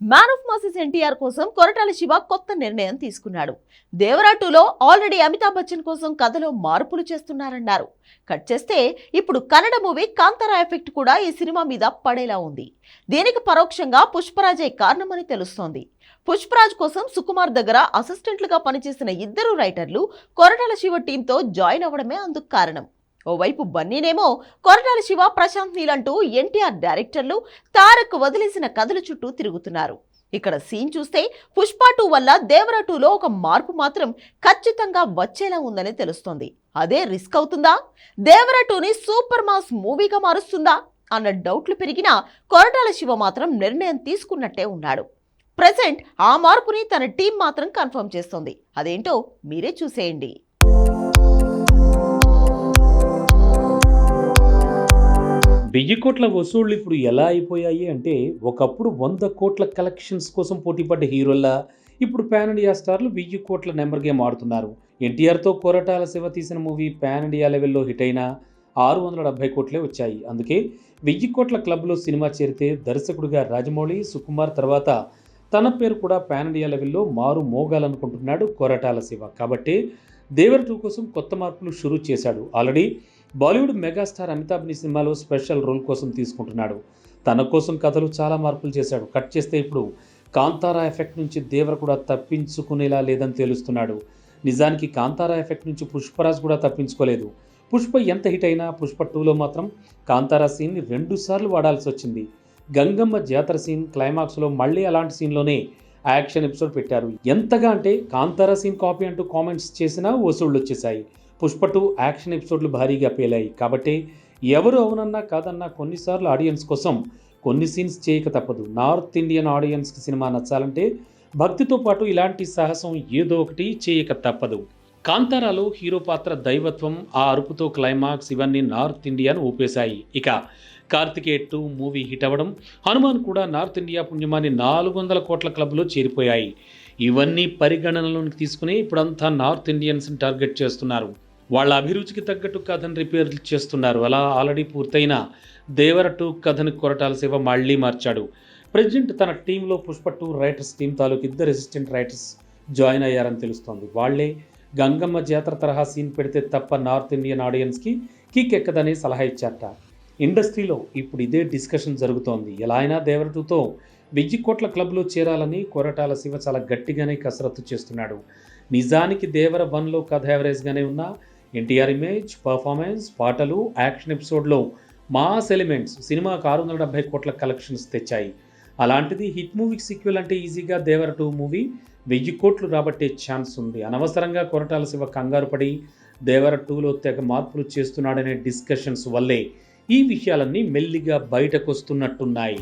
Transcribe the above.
Man of masses NTR కోసం కొరటాల శివ కొత్త నిర్ణయం తీసుకున్నాడు. దేవరా టూలో ఆల్రెడీ అమితాబ్ బచ్చన్ కోసం కథలో మార్పులు చేస్తున్నారన్నారు. కట్ చేస్తే ఇప్పుడు కన్నడ మూవీ కాంతారా ఎఫెక్ట్ కూడా ఈ సినిమా మీద పడేలా ఉంది. దీనికి పరోక్షంగా పుష్పరాజే కారణమని తెలుస్తోంది. పుష్పరాజ్ కోసం సుకుమార్ దగ్గర అసిస్టెంట్లుగా పనిచేసిన ఇద్దరు రైటర్లు కొరటాల శివ టీంతో జాయిన్ అవ్వడమే అందుకు కారణం. ఓవైపు బన్నీనేమో కొరటాల శివ ప్రశాంత్ నీలంటూ ఎన్టీఆర్ డైరెక్టర్లు తారక్ వదిలేసిన కథల చుట్టూ తిరుగుతున్నారు. ఇక్కడ సీన్ చూస్తే పుష్ప టూ వల్ల దేవరా టూలో ఒక మార్పు మాత్రం ఖచ్చితంగా వచ్చేలా ఉందని తెలుస్తోంది. అదే రిస్క్ అవుతుందా? దేవరా టూని సూపర్ మాస్ మూవీగా మారుస్తుందా? అన్న డౌట్లు పెరిగినా కొరటాల శివ మాత్రం నిర్ణయం తీసుకున్నట్టే ఉన్నాడు. ప్రెసెంట్ ఆ మార్పుని తన టీం మాత్రం కన్ఫర్మ్ చేస్తోంది. అదేంటో మీరే చూసేయండి. వెయ్యి కోట్ల వసూళ్ళు ఇప్పుడు ఎలా అయిపోయాయి అంటే ఒకప్పుడు వంద కోట్ల కలెక్షన్స్ కోసం పోటీపడ్డ హీరోల్లా ఇప్పుడు పాన్ ఇండియా స్టార్లు వెయ్యి కోట్ల నెంబర్ గేమ్ ఆడుతున్నారు ఎన్టీఆర్తో కొరటాల శివ తీసిన మూవీ పాన్ ఇండియా లెవెల్లో హిట్ అయినా ఆరు వందల డెబ్బై కోట్లే వచ్చాయి. అందుకే వెయ్యి కోట్ల క్లబ్లో సినిమా చేరితే దర్శకుడిగా రాజమౌళి సుకుమార్ తర్వాత తన పేరు కూడా పాన్ ఇండియా లెవెల్లో మారు మోగాలనుకుంటున్నాడు కొరటాల శివ. కాబట్టి దేవర్ టూ కోసం కొత్త మార్పులు షురూ చేశాడు. ఆల్రెడీ బాలీవుడ్ మెగాస్టార్ అమితాబ్ని సినిమాలో స్పెషల్ రోల్ కోసం తీసుకుంటున్నాడు. తన కోసం కథలు చాలా మార్పులు చేశాడు. కట్ చేస్తే ఇప్పుడు కాంతారా ఎఫెక్ట్ నుంచి దేవర కూడా తప్పించుకునేలా లేదని తెలుస్తున్నాడు. నిజానికి కాంతారా ఎఫెక్ట్ నుంచి పుష్పరాజ్ కూడా తప్పించుకోలేదు. పుష్ప ఎంత హిట్ అయినా పుష్ప టూలో మాత్రం కాంతారా సీన్ని రెండుసార్లు వాడాల్సి వచ్చింది. గంగమ్మ జాతర సీన్ క్లైమాక్స్లో మళ్ళీ అలాంటి సీన్లోనే యాక్షన్ ఎపిసోడ్ పెట్టారు. ఎంతగా అంటే కాంతారా సీన్ కాపీ అంటూ కామెంట్స్ చేసినా వసూళ్ళు వచ్చేసాయి పుష్ప టూ యాక్షన్ ఎపిసోడ్లు భారీగా పేలాయి. కాబట్టి ఎవరు అవునన్నా కాదన్నా కొన్నిసార్లు ఆడియన్స్ కోసం కొన్ని సీన్స్ చేయక తప్పదు. నార్త్ ఇండియన్ ఆడియన్స్కి సినిమా నచ్చాలంటే భక్తితో పాటు ఇలాంటి సాహసం ఏదో ఒకటి చేయక తప్పదు. కాంతారాలో హీరో పాత్ర దైవత్వం ఆ అరుపుతో క్లైమాక్స్ ఇవన్నీ నార్త్ ఇండియాను ఊపేశాయి. ఇక కార్తికేయ టూ మూవీ హిట్ అవ్వడం హనుమాన్ కూడా నార్త్ ఇండియా పుణ్యమాన్ని నాలుగు వందల కోట్ల క్లబ్లో చేరిపోయాయి. ఇవన్నీ పరిగణనలోకి తీసుకుని ఇప్పుడంతా నార్త్ ఇండియన్స్ని టార్గెట్ చేస్తున్నారు. వాళ్ళ అభిరుచికి తగ్గట్టు కథను రిపేర్ చేస్తున్నారు. అలా ఆల్రెడీ పూర్తయిన దేవర టూ కథను కొరటాల శివ మళ్ళీ మార్చాడు. ప్రజెంట్ తన టీంలో పుష్ప టూ రైటర్స్ టీం తాలూకు ఇద్దరు అసిస్టెంట్ రైటర్స్ జాయిన్ అయ్యారని తెలుస్తోంది. వాళ్ళే గంగమ్మ జాతర తరహా సీన్ పెడితే తప్ప నార్త్ ఇండియన్ ఆడియన్స్కి కిక్ ఎక్కదని సలహా ఇచ్చారట. ఇండస్ట్రీలో ఇప్పుడు ఇదే డిస్కషన్ జరుగుతోంది. ఎలా అయినా దేవరటుతో వెయ్యి కోట్ల క్లబ్లో చేరాలని కొరటాల శివ చాలా గట్టిగానే కసరత్తు చేస్తున్నాడు. నిజానికి దేవర వన్లో కథ యావరేజ్గానే ఉన్నా ఎన్టీఆర్ ఇమేజ్ పర్ఫార్మెన్స్ పాటలు యాక్షన్ ఎపిసోడ్లో మాస్ ఎలిమెంట్స్ సినిమాకు ఆరు వందల డెబ్బై కోట్ల కలెక్షన్స్ తెచ్చాయి. అలాంటిది హిట్ మూవీకి సీక్వెల్ అంటే ఈజీగా దేవర టూ మూవీ వెయ్యి కోట్లు రాబట్టే ఛాన్స్ ఉంది. అనవసరంగా కొరటాల శివ కంగారు పడి దేవర టూలో తెగ మార్పులు చేస్తున్నాడనే డిస్కషన్స్ వల్లే ఈ విషయాలన్నీ మెల్లిగా బయటకొస్తున్నట్టున్నాయి.